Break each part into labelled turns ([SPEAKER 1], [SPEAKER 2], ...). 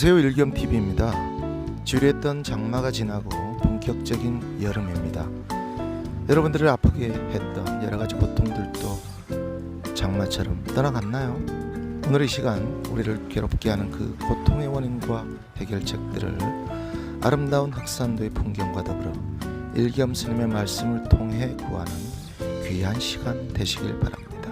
[SPEAKER 1] 안녕하세요 일겸TV입니다. 주류했던 장마가 지나고 본격적인 여름입니다. 여러분들을 아프게 했던 여러가지 고통들도 장마처럼 떠나갔나요? 오늘 이 시간 우리를 괴롭게 하는 그 고통의 원인과 해결책들을 아름다운 흑산도의 풍경과 더불어 일겸 스님의 말씀을 통해 구하는 귀한 시간 되시길 바랍니다.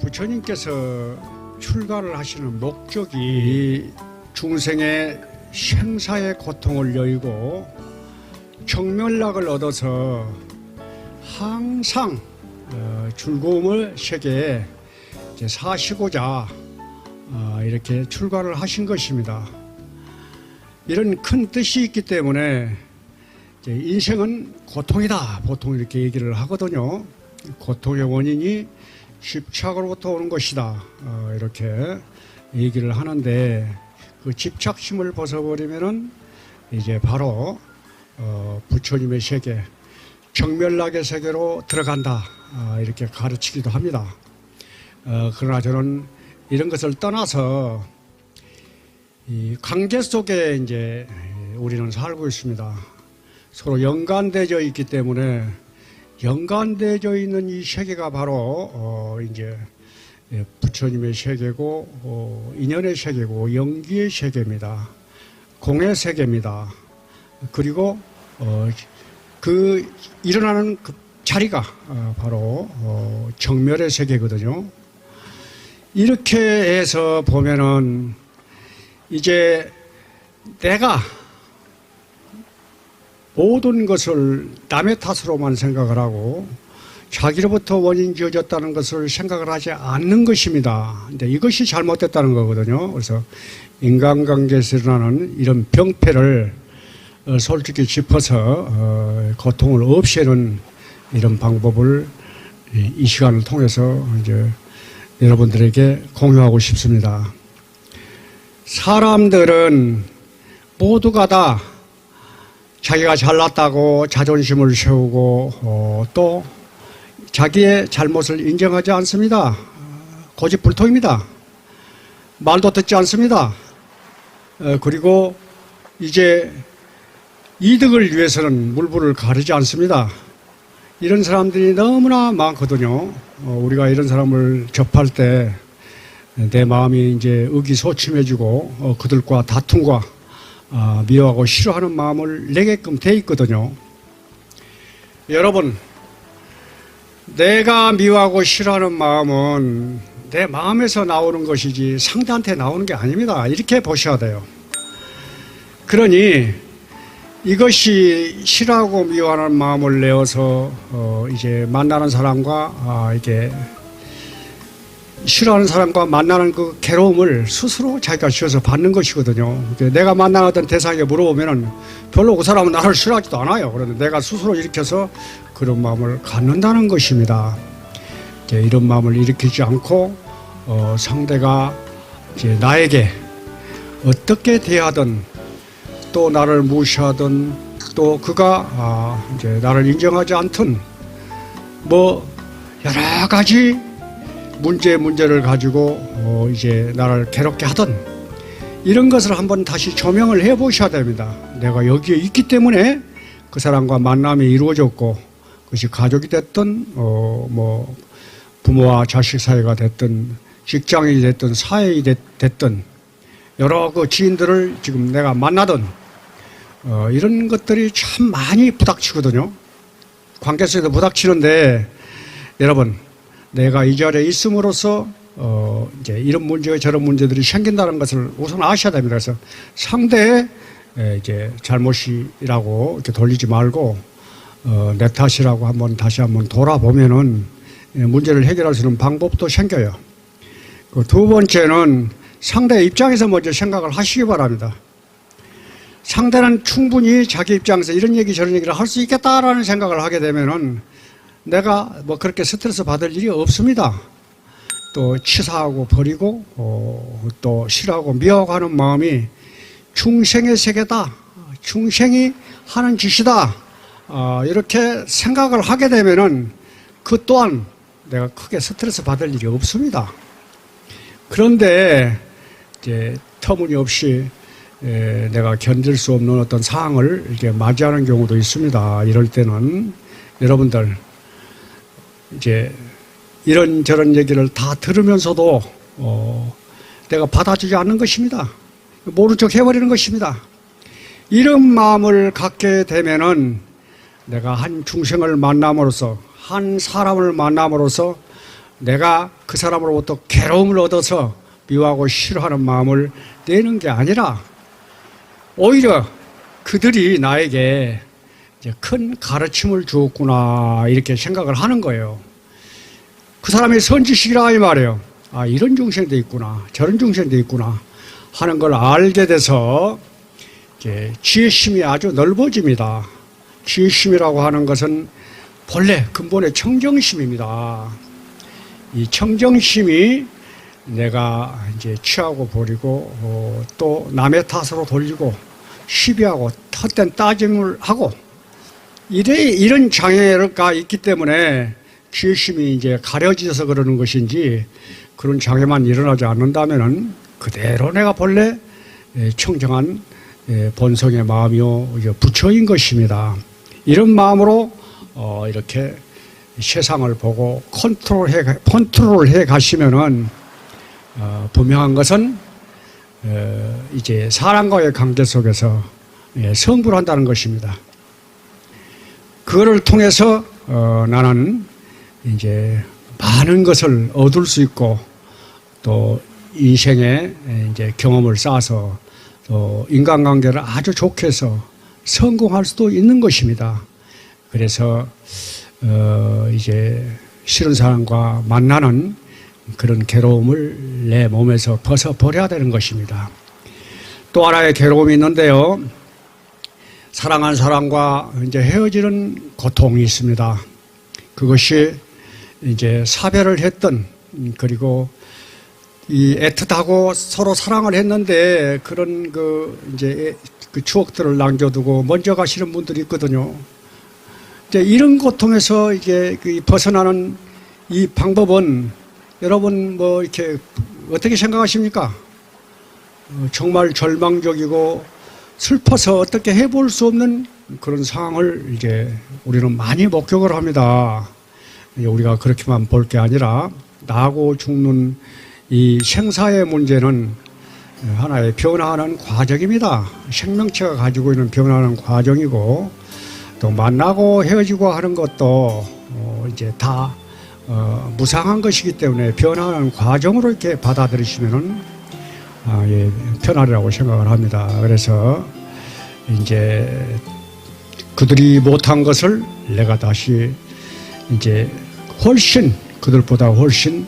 [SPEAKER 2] 부처님께서 출가를 하시는 목적이 중생의 생사의 고통을 여의고 정멸락을 얻어서 항상 어, 즐거움을 세계에 사시고자 어, 이렇게 출가를 하신 것입니다. 이런 큰 뜻이 있기 때문에 인생은 고통이다 보통 이렇게 얘기를 하거든요. 고통의 원인이 집착으로부터 오는 것이다. 어, 이렇게 얘기를 하는데 그 집착심을 벗어버리면은 이제 바로 어, 부처님의 세계, 정멸락의 세계로 들어간다. 아, 이렇게 가르치기도 합니다. 어, 그러나 저는 이런 것을 떠나서 이 관계 속에 이제 우리는 살고 있습니다. 서로 연관되어 있기 때문에 연관되어 있는 이 세계가 바로 어 이제 예, 부처님의 세계고 어 인연의 세계고 연기의 세계입니다. 공의 세계입니다. 그리고 어 그 일어나는 그 자리가 어 바로 어 정멸의 세계거든요. 이렇게 해서 보면은 이제 내가 모든 것을 남의 탓으로만 생각을 하고 자기로부터 원인 지어졌다는 것을 생각을 하지 않는 것입니다. 근데 이것이 잘못됐다는 거거든요. 그래서 인간관계에서 일어나는 이런 병폐를 어, 솔직히 짚어서 어, 고통을 없애는 이런 방법을 이- 이 시간을 통해서 이제 여러분들에게 공유하고 싶습니다. 사람들은 모두가 다 자기가 잘났다고 자존심을 세우고 어, 또 자기의 잘못을 인정하지 않습니다. 고집불통입니다. 말도 듣지 않습니다. 어, 그리고 이제 이득을 위해서는 물불을 가리지 않습니다. 이런 사람들이 너무나 많거든요. 어, 우리가 이런 사람을 접할 때 내 마음이 이제 의기소침해지고 어, 그들과 다툼과 아, 미워하고 싫어하는 마음을 내게끔 돼 있거든요. 여러분, 내가 미워하고 싫어하는 마음은 내 마음에서 나오는 것이지 상대한테 나오는 게 아닙니다. 이렇게 보셔야 돼요. 그러니 이것이 싫어하고 미워하는 마음을 내어서 어, 이제 만나는 사람과 아, 이게 싫어하는 사람과 만나는 그 괴로움을 스스로 자기가 지어서 받는 것이거든요. 내가 만나던 대상에 물어보면은 별로 그 사람은 나를 싫어하지도 않아요. 그런데 내가 스스로 일으켜서 그런 마음을 갖는다는 것입니다. 이런 마음을 일으키지 않고 어, 상대가 나에게 어떻게 대하든 또 나를 무시하든 또 그가 아, 이제 나를 인정하지 않든 뭐 여러 가지 문제 문제를 가지고 어 이제 나를 괴롭게 하던 이런 것을 한번 다시 조명을 해 보셔야 됩니다. 내가 여기에 있기 때문에 그 사람과 만남이 이루어졌고 그것이 가족이 됐든 어 뭐 부모와 자식 사이가 됐든 직장인이 됐든 사회이 됐, 됐든 여러 그 지인들을 지금 내가 만나던 어 이런 것들이 참 많이 부닥치거든요. 관계 속에서 부닥치는데 여러분 내가 이 자리에 있음으로써 어 이제 이런 문제 저런 문제들이 생긴다는 것을 우선 아셔야 됩니다. 그래서 상대의 에, 이제 잘못이라고 이렇게 돌리지 말고 어, 내 탓이라고 한번 다시 한번 돌아보면은 예, 문제를 해결할 수 있는 방법도 생겨요. 그 두 번째는 상대 입장에서 먼저 생각을 하시기 바랍니다. 상대는 충분히 자기 입장에서 이런 얘기 저런 얘기를 할 수 있겠다라는 생각을 하게 되면은 내가 뭐 그렇게 스트레스 받을 일이 없습니다. 또 치사하고 버리고 어, 또 싫어하고 미워하고 하는 마음이 중생의 세계다. 중생이 하는 짓이다. 어, 이렇게 생각을 하게 되면은 그 또한 내가 크게 스트레스 받을 일이 없습니다. 그런데 이제 터무니없이 에, 내가 견딜 수 없는 어떤 상황을 이렇게 맞이하는 경우도 있습니다. 이럴 때는 여러분들 이제 이런 저런 얘기를 다 들으면서도 어, 내가 받아주지 않는 것입니다. 모른 척 해버리는 것입니다. 이런 마음을 갖게 되면은 내가 한 중생을 만남으로써 한 사람을 만남으로써 내가 그 사람으로부터 괴로움을 얻어서 미워하고 싫어하는 마음을 내는 게 아니라 오히려 그들이 나에게 큰 가르침을 주었구나 이렇게 생각을 하는 거예요. 그 사람이 선지식이라 이 말이에요. 아 이런 중생도 있구나 저런 중생도 있구나 하는 걸 알게 돼서 지혜심이 아주 넓어집니다. 지혜심이라고 하는 것은 본래 근본의 청정심입니다. 이 청정심이 내가 이제 취하고 버리고 어, 또 남의 탓으로 돌리고 시비하고 헛된 따짐을 하고 이래 이런 장애가 있기 때문에 지혜심이 이제 가려져서 그러는 것인지 그런 장애만 일어나지 않는다면은 그대로 내가 본래 예, 청정한 예, 본성의 마음이요 부처인 것입니다. 이런 마음으로 어, 이렇게 세상을 보고 컨트롤해 컨트롤해 가시면은 어, 분명한 것은 어, 이제 사람과의 관계 속에서 예, 성불 한다는 것입니다. 그거를 통해서 어, 나는 이제 많은 것을 얻을 수 있고 또 인생에 이제 경험을 쌓아서 또 인간관계를 아주 좋게 해서 성공할 수도 있는 것입니다. 그래서 어 이제 싫은 사람과 만나는 그런 괴로움을 내 몸에서 벗어 버려야 되는 것입니다. 또 하나의 괴로움이 있는데요. 사랑한 사람과 이제 헤어지는 고통이 있습니다. 그것이 이제 사별을 했던 그리고 이 애틋하고 서로 사랑을 했는데 그런 그 이제 그 추억들을 남겨두고 먼저 가시는 분들이 있거든요. 이제 이런 고통에서 이게 그 벗어나는 이 방법은 여러분 뭐 이렇게 어떻게 생각하십니까? 어, 정말 절망적이고 슬퍼서 어떻게 해볼 수 없는 그런 상황을 이제 우리는 많이 목격을 합니다. 우리가 그렇게만 볼 게 아니라 나고 죽는 이 생사의 문제는 하나의 변화하는 과정입니다. 생명체가 가지고 있는 변화하는 과정이고 또 만나고 헤어지고 하는 것도 어 이제 다어 무상한 것이기 때문에 변화하는 과정으로 이렇게 받아들이시면은 아, 예, 편하리라고 생각을 합니다. 그래서 이제 그들이 못한 것을 내가 다시 이제 훨씬 그들보다 훨씬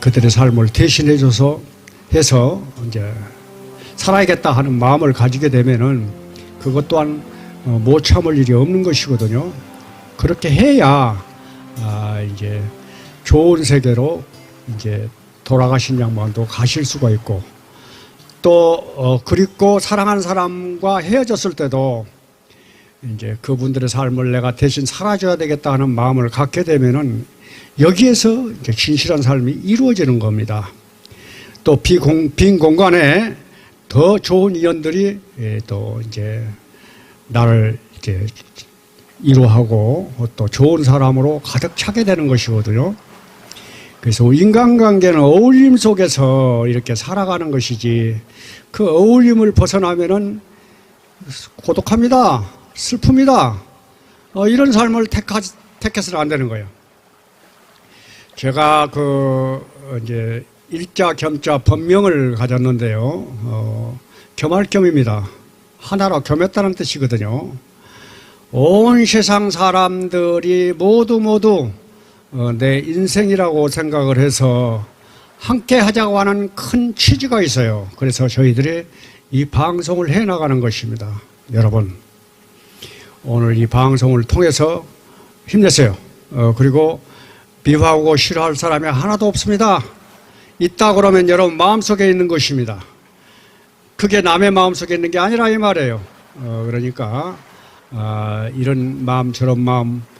[SPEAKER 2] 그들의 삶을 대신해줘서 해서 이제 살아야겠다 하는 마음을 가지게 되면은 그것 또한 어, 못 참을 일이 없는 것이거든요. 그렇게 해야 아 이제 좋은 세계로 이제 돌아가신 양반도 가실 수가 있고 또 어, 그립고 사랑하는 사람과 헤어졌을 때도 이제 그분들의 삶을 내가 대신 살아줘야 되겠다 하는 마음을 갖게 되면은 여기에서 이제 진실한 삶이 이루어지는 겁니다. 또 비공, 빈 공간에 더 좋은 인연들이 예, 또 이제 나를 이제 이루하고 또 좋은 사람으로 가득 차게 되는 것이거든요. 그래서 인간관계는 어울림 속에서 이렇게 살아가는 것이지 그 어울림을 벗어나면은 고독합니다. 슬픕니다. 어, 이런 삶을 택하, 택해서는 안 되는 거예요. 제가 그 어, 이제 일자 겸자 법명을 가졌는데요. 어, 겸할 겸입니다. 하나로 겸했다는 뜻이거든요. 온 세상 사람들이 모두 모두 어, 내 인생이라고 생각을 해서 함께 하자고 하는 큰 취지가 있어요. 그래서 저희들이 이 방송을 해 나가는 것입니다. 여러분, 오늘 이 방송을 통해서 힘내세요. 어, 그리고 비하하고 싫어할 사람이 하나도 없습니다. 있다 그러면 여러분 마음속에 있는 것입니다. 그게 남의 마음속에 있는 게 아니라 이 말이에요. 어, 그러니까 아, 이런 마음 저런 마음 어,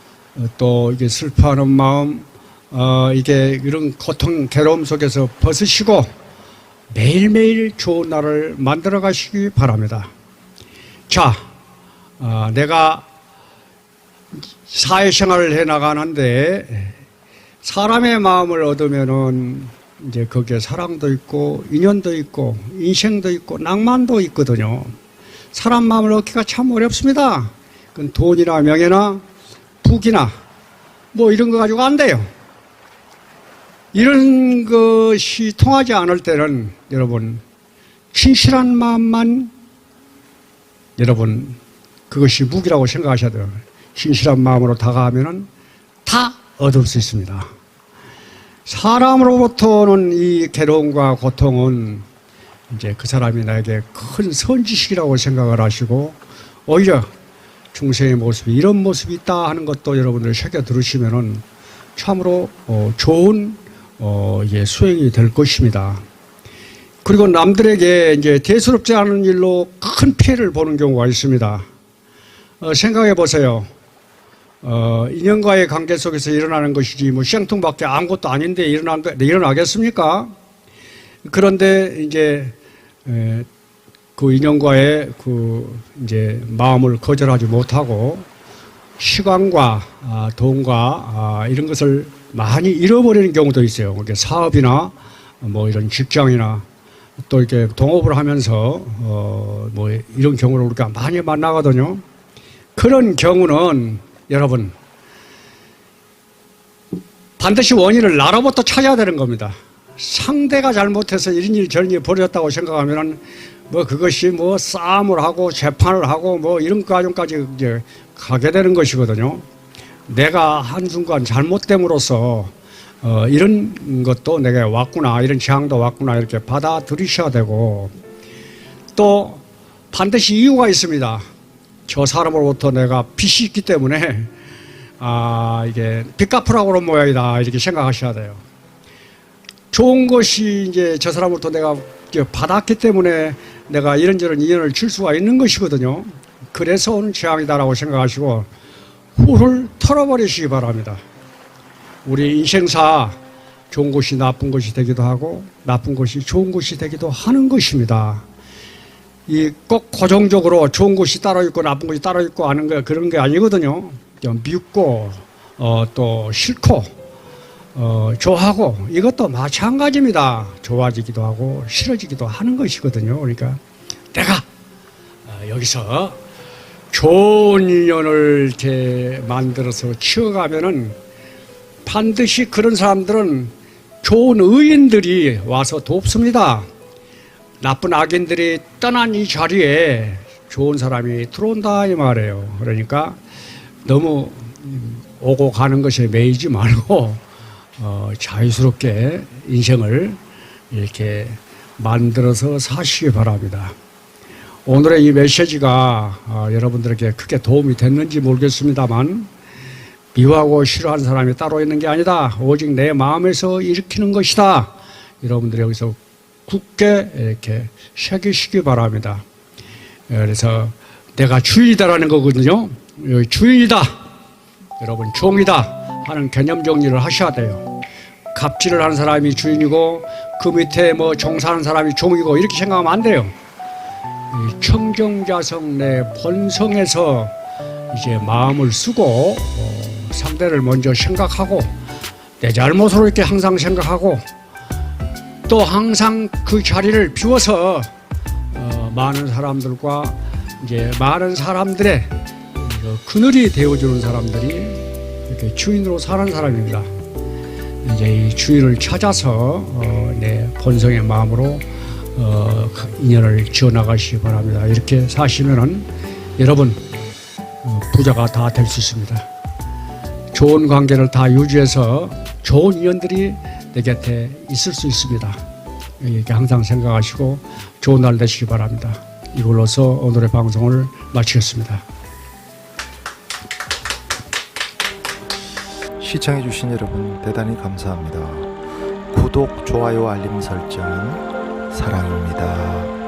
[SPEAKER 2] 또 이게 슬퍼하는 마음 어, 이게 이런 고통 괴로움 속에서 벗으시고 매일매일 좋은 날을 만들어 가시기 바랍니다. 자, 어, 내가 사회생활을 해 나가는데 사람의 마음을 얻으면은 이제 거기에 사랑도 있고 인연도 있고 인생도 있고 낭만도 있거든요. 사람 마음을 얻기가 참 어렵습니다. 그건 돈이나 명예나 부기나 뭐 이런 거 가지고 안 돼요. 이런 것이 통하지 않을 때는 여러분 진실한 마음만 여러분 그것이 무기라고 생각하셔야 돼요. 진실한 마음으로 다가가면은 다 얻을 수 있습니다. 사람으로부터는 이 괴로움과 고통은 이제 그 사람이 나에게 큰 선지식이라고 생각을 하시고 오히려 중생의 모습이 이런 모습이 있다 하는 것도 여러분들 새겨 들으시면은 참으로 어, 좋은 어, 예, 수행이 될 것입니다. 그리고 남들에게 이제 대수롭지 않은 일로 큰 피해를 보는 경우가 있습니다. 어, 생각해 보세요. 어, 인연과의 관계 속에서 일어나는 것이지 뭐 생통밖에 아무것도 아닌데 일어난 거, 일어나겠습니까? 그런데 이제 에, 그 인연과의 그 이제 마음을 거절하지 못하고 시간과 아, 돈과 아, 이런 것을 많이 잃어버리는 경우도 있어요. 그게 사업이나 뭐 이런 직장이나 또 이렇게 동업을 하면서 어, 뭐 이런 경우를 우리가 많이 만나거든요. 그런 경우는 여러분 반드시 원인을 나로부터 찾아야 되는 겁니다. 상대가 잘못해서 이런 일 저런 일 벌어졌다고 생각하면은 뭐 그것이 뭐 싸움을 하고 재판을 하고 뭐 이런 과정까지 이제 가게 되는 것이거든요. 내가 한순간 잘못됨으로써 어, 이런 것도 내게 왔구나 이런 재앙도 왔구나 이렇게 받아들이셔야 되고 또 반드시 이유가 있습니다. 저 사람으로부터 내가 빚이 있기 때문에 아 이게 빚 갚으라고 그런 모양이다 이렇게 생각하셔야 돼요. 좋은 것이 이제 저 사람으로부터 내가 받았기 때문에 내가 이런저런 인연을 줄 수가 있는 것이거든요. 그래서 오는 재앙이다라고 생각하시고 후를 털어버리시기 바랍니다. 우리 인생사 좋은 것이 나쁜 것이 되기도 하고 나쁜 것이 좋은 것이 되기도 하는 것입니다. 이 꼭 고정적으로 좋은 것이 따로 있고 나쁜 것이 따로 있고 하는 게 그런 게 아니거든요. 좀 밉고 어, 또 싫고 어, 좋아하고 이것도 마찬가지입니다. 좋아지기도 하고 싫어지기도 하는 것이거든요. 그러니까 내가 어, 여기서 좋은 인연을 이렇게 만들어서 치어가면은 반드시 그런 사람들은 좋은 의인들이 와서 돕습니다. 나쁜 악인들이 떠난 이 자리에 좋은 사람이 들어온다 이 말이에요. 그러니까 너무 오고 가는 것에 매이지 말고 어, 자유스럽게 인생을 이렇게 만들어서 사시기 바랍니다. 오늘의 이 메시지가 어, 여러분들에게 크게 도움이 됐는지 모르겠습니다만 미워하고 싫어하는 사람이 따로 있는 게 아니다. 오직 내 마음에서 일으키는 것이다. 여러분들이 여기서 굳게 이렇게 새기시기 바랍니다. 예, 그래서 내가 주인이다라는 거거든요. 주인이다. 여러분 종이다 하는 개념 정리를 하셔야 돼요. 갑질을 하는 사람이 주인이고 그 밑에 뭐 종사하는 사람이 종이고 이렇게 생각하면 안 돼요. 이 청정자성 내 본성에서 이제 마음을 쓰고 어, 상대를 먼저 생각하고 내 잘못으로 이렇게 항상 생각하고 또 항상 그 자리를 비워서 어, 많은 사람들과 이제 많은 사람들의 그 그늘이 되어주는 사람들이 주인으로 사는 사람입니다. 이제 이 주인을 찾아서 어, 내 본성의 마음으로 어, 인연을 지어 나가시기 바랍니다. 이렇게 사시면은 여러분 어, 부자가 다 될 수 있습니다. 좋은 관계를 다 유지해서 좋은 인연들이 내 곁에 있을 수 있습니다. 이렇게 항상 생각하시고 좋은 날 되시기 바랍니다. 이걸로서 오늘의 방송을 마치겠습니다.
[SPEAKER 1] 시청해주신 여러분 대단히 감사합니다. 구독, 좋아요, 알림 설정은 사랑입니다.